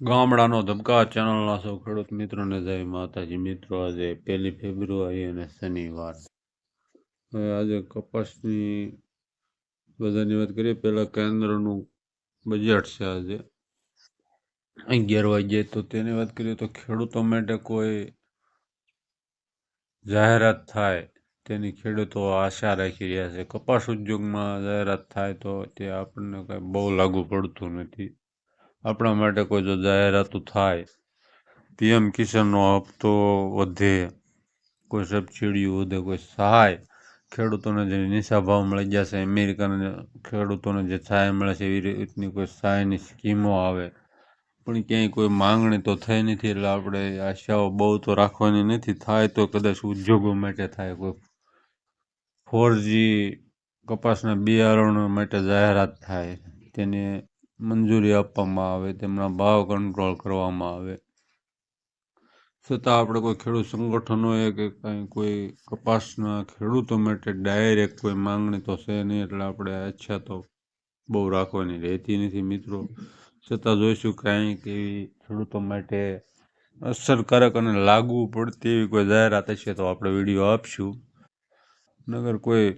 ગામડાનો ધબકા ચેનલના સૌ ખેડૂત મિત્રોને જય માતાજી. મિત્રો, આજે પહેલી ફેબ્રુઆરી અને શનિવાર હવે આજે કપાસની બધાની વાત કરીએ, પહેલાં કેન્દ્રનું બજેટ છે આજે. અગિયાર વાગ્યે તો તેની વાત કરીએ તો ખેડૂતો માટે કોઈ જાહેરાત થાય તેની ખેડૂતો આશા રાખી રહ્યા છે. કપાસ ઉદ્યોગમાં જાહેરાત થાય તો તે આપણને કાંઈ બહુ લાગુ પડતું નથી. આપણા માટે કોઈ જો જાહેરાતો થાય, પીએમ કિસાનનો હપ્તો વધે, કોઈ સબસિડીઓ વધે, કોઈ સહાય, ખેડૂતોને જે નિશા ભાવ મળી જશે અમેરિકાને ખેડૂતોને જે સહાય મળે છે, એવી રીતની કોઈ સહાયની સ્કીમો આવે. પણ ક્યાંય કોઈ માંગણી તો થઈ નથી, એટલે આપણે આશાઓ બહુ તો રાખવાની નથી. થાય તો કદાચ ઉદ્યોગો માટે થાય, કોઈ ફોર જી કપાસના બિયારણો માટે જાહેરાત થાય. તેને મંજૂરી આપવામાં આવે, તેમના ભાવ કંટ્રોલ કરવામાં આવે. છતાં આપણે કોઈ ખેડૂત સંગઠનોએ કે કાંઈ કોઈ કપાસના ખેડૂતો માટે ડાયરેક્ટ કોઈ માંગણી તો છે નહીં, એટલે આપણે ઈચ્છા તો બહુ રાખવાની રહેતી નથી મિત્રો. છતાં જોઈશું કાંઈક એવી ખેડૂતો માટે અસરકારક અને લાગુ પડતી એવી કોઈ જાહેરાત હશે તો આપણે વીડિયો આપશું. નગર કોઈ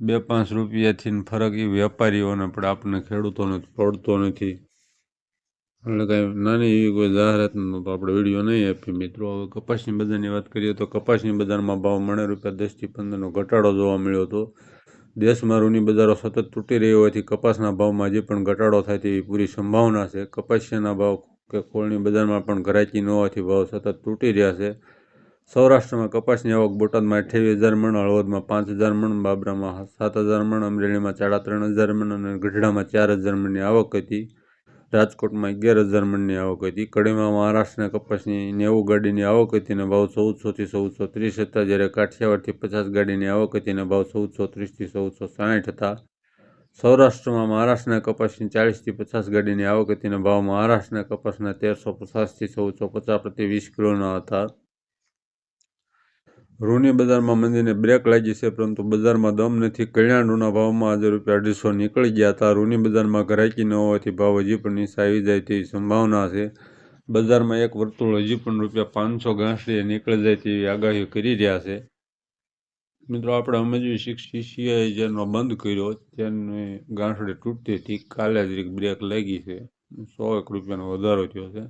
બે પાંચ રૂપિયાથી ફરક એ વેપારીઓને પણ આપણને ખેડૂતોને પડતો નથી. એટલે કાંઈ નાની એવી કોઈ જાહેરાતનો તો આપણે વીડિયો નહીં આપીએ મિત્રો. હવે કપાસની બજારની વાત કરીએ તો કપાસની બજારમાં ભાવ મણે રૂપિયા દસથી પંદરનો ઘટાડો જોવા મળ્યો હતો. દેશમાં ઋણી બજારો સતત તૂટી રહી હોવાથી કપાસના ભાવમાં જે પણ ઘટાડો થાય તેવી પૂરી સંભાવના છે. કપાસિયાના ભાવ કે કોળની બજારમાં પણ ઘરાકી ન હોવાથી ભાવ સતત તૂટી રહ્યા છે. સૌરાષ્ટ્રમાં કપાસની આવક બોટાદમાં અઠ્યાવીસ હજાર મણ, હળવદમાં પાંચ હજાર મણ, બાબરામાં સાત હજાર મણ, અમરેલીમાં સાડા ત્રણ હજાર મણ અને ગઢડામાં ચાર હજાર મણની આવક હતી. રાજકોટમાં અગિયાર હજાર મણની આવક હતી. કડીમાં મહારાષ્ટ્રના કપાસની નેવું ગાડીની આવક હતી અને ભાવ ચૌદસોથી ચૌદસો ત્રીસ હતા, જ્યારે કાઠિયાવાડથી પચાસ ગાડીની આવક હતી અને ભાવ ચૌદસો ત્રીસથી ચૌદસો સાઠ હતા. સૌરાષ્ટ્રમાં મહારાષ્ટ્રના કપાસની ચાળીસથી પચાસ ગાડીની આવક હતી અને ભાવ મહારાષ્ટ્રના કપાસના તેરસો પચાસથી ચૌદસો પચાસ પ્રતિ વીસ કિલોના હતા. રૂની બજારમાં મંદીને બ્રેક લાગી છે, પરંતુ બજારમાં દમ નથી. કલ્યાણ રૂના ભાવમાં આજે રૂપિયા અઢીસો નીકળી ગયા હતા. રૂની બજારમાં ઘરાકી ન હોવાથી ભાવ હજી પણ નીચે આવી જાય તેવી સંભાવના છે. બજારમાં એક વર્તુળ હજી પણ રૂપિયા પાંચસો ગાંસડીએ નીકળી જાય તેવી આગાહી કરી રહ્યા છે. મિત્રો, આપણે સમજવી સીસીઆઈ જેનો બંધ કર્યો, તેની ગાંસડી તૂટતી હતી. કાલે જ બ્રેક લાગી છે. સો એક રૂપિયાનો વધારો થયો છે.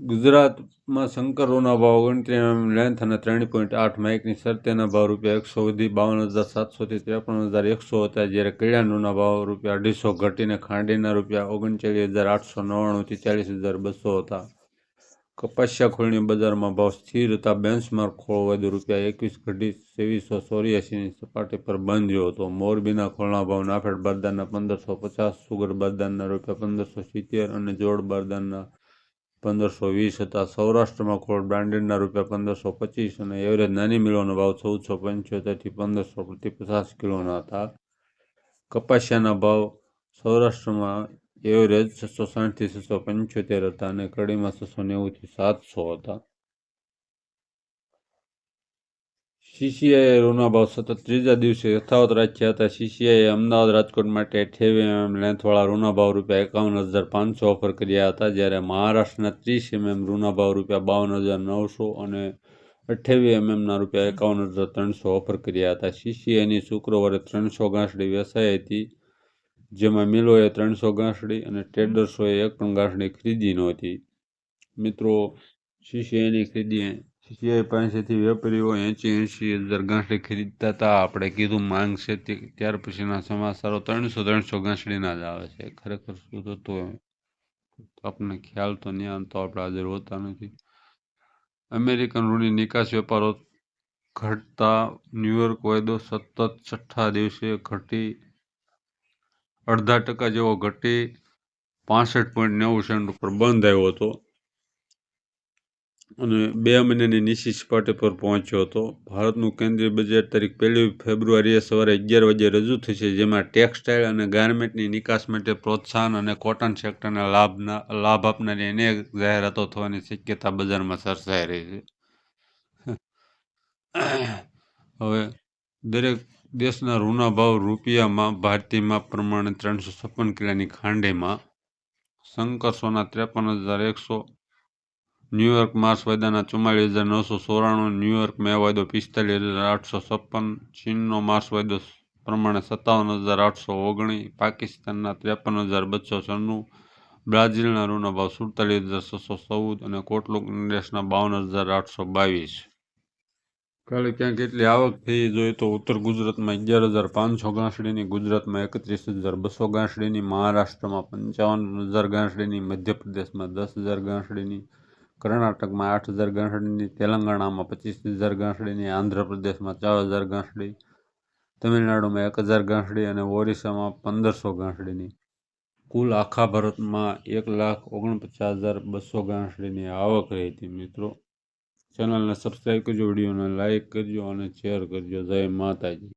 ગુજરાતમાં શંકરોના ભાવ ઓગણત્રીસ લેન્થ અને ત્રણ પોઈન્ટ આઠ માઇકની શરતેના ભાવ રૂપિયા એકસો સુધી બાવન હજાર સાતસોથી ત્રેપન હજાર એકસો હતા જ્યારે કલ્યાણના ભાવ રૂપિયા અઢીસો ઘટીને ખાંડીના રૂપિયા ઓગણચાલીસ હજાર આઠસો નવ્વાણુંથી ચાલીસ હજાર બસો હતા. કપાસિયા ખોળની બજારમાં ભાવ સ્થિર હતા. બેન્ચમાર્ક ખોળ વધુ રૂપિયા એકવીસ ઘટી ત્રેવીસો ચોર્યાસીની સપાટી પર બંધ હતો. મોરબીના ખોળના ભાવ નાફેડ બારદાનના પંદરસો પચાસ, સુગર બારદાનના રૂપિયા પંદરસો સિત્તેર અને જોડ બારદાનના પંદરસો વીસ હતા. સૌરાષ્ટ્રમાં ખોળ બ્રાન્ડેડના રૂપિયા પંદરસો પચીસ અને એવરેજ નાની મિલોનો ભાવ ચૌદસો પંચોતેરથી પંદરસો પ્રતિ પચાસ કિલોના હતા. કપાસિયાના ભાવ સૌરાષ્ટ્રમાં એવરેજ છસો સાઠથી છસો પંચોતેર હતા અને કડીમાં છસો નેવુંથી સાતસો હતા. સીસીઆઈએ રૂના ભાવ સતત ત્રીજા દિવસે યથાવત રાખ્યા હતા. સીસીઆઈએ અમદાવાદ રાજકોટ માટે અઠ્યાવી એમએમ લેન્થવાળા રૂના ભાવ રૂપિયા એકાવન હજાર પાંચસો ઓફર કર્યા હતા, જ્યારે મહારાષ્ટ્રના ત્રીસ એમએમ રૂના ભાવ રૂપિયા બાવન હજાર નવસો અને અઠ્યાવી એમએમના રૂપિયા એકાવન હજાર ત્રણસો ઓફર કર્યા હતા. સીસીઆઈની શુક્રવારે ત્રણસો ગાંસડી વેચાઈ હતી, જેમાં મિલોએ ત્રણસો ગાંસડી અને ટ્રેડર્સોએ એક પણ ગાંસડી ખરીદી નહોતી. મિત્રો સીસીઆઈની ખરીદી સીસીઆઈ પાસેથી વેપારીઓ એંચી એંશી હજાર ગાંસડી ખરીદતા હતા. આપણે કીધું, માંગ છે ત્યાર પછીના સમાચારો ત્રણસો ત્રણસો ગાંસડીના જ આવે છે. ખરેખર શું થતું આપણને ખ્યાલ તો નહીં તો આપણે હાજર હોતા નથી. અમેરિકન રૂની નિકાસ વેપારો ઘટતા ન્યુયોર્ક વાયદો સતત છઠ્ઠા દિવસે ઘટી, અડધા ટકા જેવો ઘટી, પાસઠ પોઈન્ટ નેવું સેન્ટ ઉપર બંધ આવ્યો હતો. અને બે મહિનાની નીચી સપાટી પર પહોંચ્યો હતો. ભારતનું કેન્દ્રીય બજેટ તારીખ પહેલી ફેબ્રુઆરીએ સવારે અગિયાર વાગે રજૂ થશે જેમાં ટેક્સટાઇલ અને ગાર્મેન્ટની નિકાસ માટે પ્રોત્સાહન અને કોટન સેક્ટરના લાભના, લાભ આપનારી અનેક જાહેરાતો થવાની શક્યતા બજારમાં સર્જાઈ રહી છે. હવે, દરેક દેશના રૂના ભાવ રૂપિયામાં, ભારતીયમાં પ્રમાણે ત્રણસો છપ્પન કિલોની ખાંડીમાં શંકર સોના ત્રેપન હજાર એકસો ન્યૂયોર્ક માર્સ વાયદાના ચુમ્માલીસ હજાર નવસો ચોરાણું ન્યૂયોર્ક મે વાયદો પિસ્તાલીસ હજાર આઠસો છપ્પન, ચીનનો માર્સ વાયદો પ્રમાણે સત્તાવન હજાર આઠસો ઓગણીસ પાકિસ્તાનના ત્રેપન હજાર બસો છન્નું, બ્રાઝિલના રૂનો ભાવ સુડતાલીસ હજાર છસો ચૌદ અને કોટલુક ઇન્ડિયસના બાવન હજાર આઠસો બાવીસ. કાલે ક્યાંક કેટલી આવક થઈ જોઈએ તો ઉત્તર ગુજરાતમાં અગિયાર હજાર પાંચસો ગાંસડીની, ગુજરાતમાં એકત્રીસ હજાર બસો ગાંસડીની, મહારાષ્ટ્રમાં પંચાવન હજાર ગાંસડીની, મધ્યપ્રદેશમાં દસ હજાર ગાંસડીની કર્ણાટકમાં આઠ હજાર ગાંસડીની તેલંગાણામાં પચીસ હજાર ગાંસડીની આંધ્રપ્રદેશમાં ચાર હજાર ગાંસડી તમિલનાડુમાં એક હજાર ગાંસડી અને ઓરિસ્સામાં પંદરસો ગાંસડીની કુલ આખા ભારતમાં એક લાખ ઓગણપચાસ હજાર બસો ગાંસડીની આવક રહી હતી મિત્રો. ચેનલને સબસ્ક્રાઈબ કરજો, વિડીયોને લાઇક કરજો અને શેર કરજો. જય માતાજી.